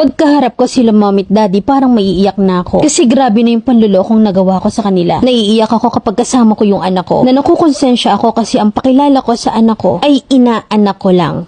Pagkaharap ko sila momit daddy, parang maiiyak na ako. Kasi grabe na yung panlulokong nagawa ko sa kanila. Naiiyak ako kapag kasama ko yung anak ko. Na nakukonsensya ako kasi ang pakilala ko sa anak ko ay inaanak ko lang.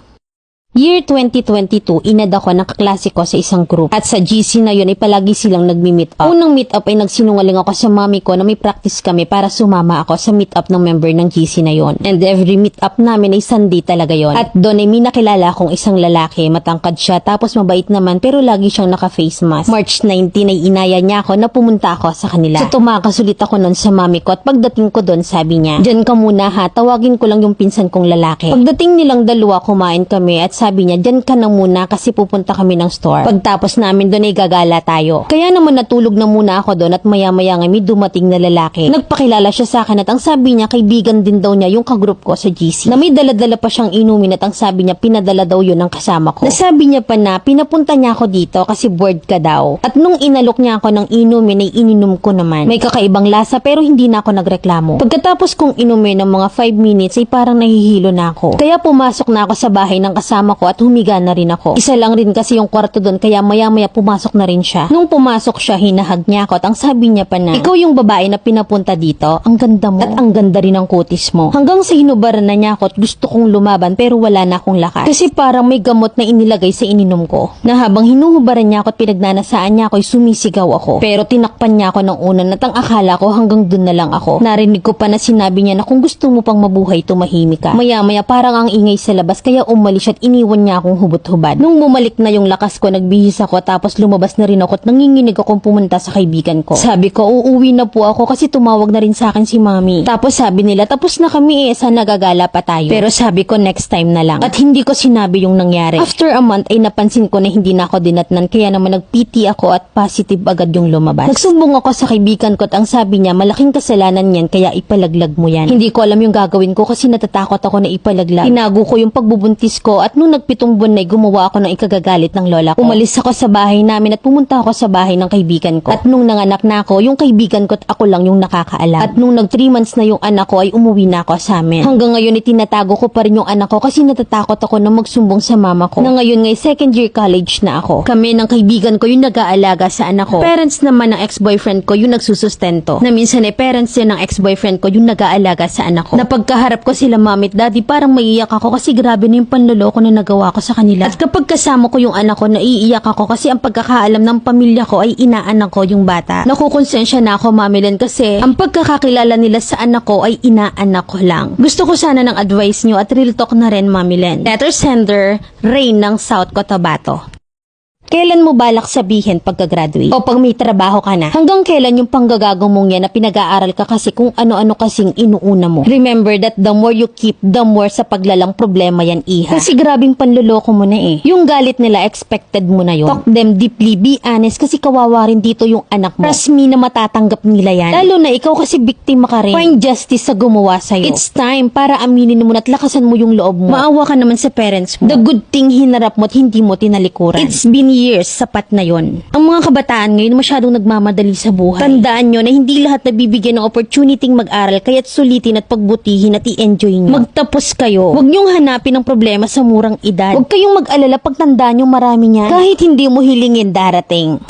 Year 2022, inad ako ng kaklase ko sa isang group. At sa GC na yun ay palagi silang nagmi-meet up. Unang meet up ay nagsinungaling ako sa mami ko na may practice kami para sumama ako sa meet up ng member ng GC na yon. And every meet up namin ay Sunday talaga yon. At doon ay may nakilala akong isang lalaki, matangkad siya, tapos mabait naman pero lagi siyang naka-face mask. March 19 ay inaya niya ako na pumunta ako sa kanila. So tumakasulit ako nun sa mami ko at pagdating ko doon sabi niya, Diyan ka muna ha, tawagin ko lang yung pinsan kong lalaki. Pagdating nilang dalawa, kumain kami at sabi niya, dyan ka na muna kasi pupunta kami ng store. Pagtapos namin doon ay gagala tayo. Kaya naman natulog na muna ako doon at maya-maya nga may dumating na lalaki. Nagpakilala siya sa akin at ang sabi niya, kaibigan din daw niya yung kagroup ko sa GC. Na may daladala pa siyang inumin at ang sabi niya, pinadala daw yun ng kasama ko. Nasabi niya pa na, pinapunta niya ako dito kasi bored ka daw. At nung inalok niya ako ng inumin ay ininom ko naman. May kakaibang lasa pero hindi na ako nagreklamo. Pagkatapos kong inumin ng mga 5 minutes ay parang nahihilo na ako. Kaya pumasok na ako sa bahay ng kasama ko at humiga na rin ako. Isa lang rin kasi yung kwarto doon kaya maya-maya pumasok na rin siya. Nung pumasok siya, hinahag niya ako at ang sabi niya pa na, ikaw yung babae na pinapunta dito, ang ganda mo at ang ganda rin ng kutis mo. Hanggang sa hinubaran na niya ako at gusto kong lumaban pero wala na akong lakas. Kasi parang may gamot na inilagay sa ininom ko. Na habang hinuhubaran niya ako at pinagnanasaan niya ako ay sumisigaw ako. Pero tinakpan niya ako ng unan at ang akala ko hanggang dun na lang ako. Narinig ko pa na sinabi niya na kung gusto mo pang mabuhay, tumahimik ka. Maya-maya parang ang ingay sa labas kaya umalis at iniwan niya akong hubot-hubad. Nung bumalik na yung lakas ko, nagbihis ako tapos lumabas na rin ako at nanginginig akong pumunta sa kaibigan ko. Sabi ko, uuwi na po ako kasi tumawag na rin sa akin si mami. Tapos sabi nila, tapos na kami eh, sana gagala pa tayo. Pero sabi ko, next time na lang. At hindi ko sinabi yung nangyari. After a month ay napansin ko na hindi na ako dinatnan kaya naman nag-PT ako at positive agad yung lumabas. Nagsumbong ako sa kaibigan ko at ang sabi niya, malaking kasalanan yan kaya ipalaglag mo yan. Hindi ko alam yung gagawin ko kasi natatakot ako na ipalaglag. Tinago ko yung pagbubuntis ko at nung nagpitong buwan na gumawa ako ng ikagagalit ng lola ko. Umalis ako sa bahay namin at pumunta ako sa bahay ng kaibigan ko. At nung nanganak na ako, yung kaibigan ko at ako lang yung nakakaalam. At nung nag 3 months na yung anak ko ay umuwi na ako sa amin. Hanggang ngayon itinatago ko pa rin yung anak ko kasi natatakot ako na magsumbong sa mama ko. Na ngayon ngay second year college na ako. Kami ng kaibigan ko yung nag-aalaga sa anak ko. Parents naman ng ex-boyfriend ko yung nagsusustento. Na minsan eh parents din ng ex-boyfriend ko yung nag-aalaga sa anak ko. Na pagkaharap ko sila mami at daddy parang maiiyak ako kasi grabe na yung panloloko na nagawa ko sa kanila. At kapag kasama ko yung anak ko, naiiyak ako kasi ang pagkakaalam ng pamilya ko ay inaanak ko yung bata. Nakukonsensya na ako mamilen kasi ang pagkakakilala nila sa anak ko ay inaanak ko lang. Gusto ko sana ng advice nyo at real talk na rin mamilen. Letter sender, Rain ng South Cotabato. Kailan mo balak sabihin pagka-graduate? O pag may trabaho ka na? Hanggang kailan yung panggagago mong yan na pinag-aaral ka kasi kung ano-ano kasing inuuna mo? Remember that the more you keep, the more sa paglalang problema yan, iha. Kasi grabing panluloko mo na eh. Yung galit nila, expected mo na yun. Talk them deeply, be honest, kasi kawawa rin dito yung anak mo. Trust me na matatanggap nila yan. Lalo na ikaw kasi biktima ka rin. Find justice sa gumawa sa'yo. It's time para aminin mo na at lakasan mo yung loob mo. Maawa ka naman sa parents mo. The good thing hinarap mo at hindi mo tinalikuran. It's been years, sapat na yon. Ang mga kabataan ngayon masyadong nagmamadali sa buhay. Tandaan nyo na hindi lahat nabibigyan ng opportunity mag-aral kaya't sulitin at pagbutihin at i-enjoy nyo. Magtapos kayo. Huwag nyong hanapin ang problema sa murang edad. Huwag kayong mag-alala pag tandaan nyo marami niyan. Kahit hindi mo hilingin darating.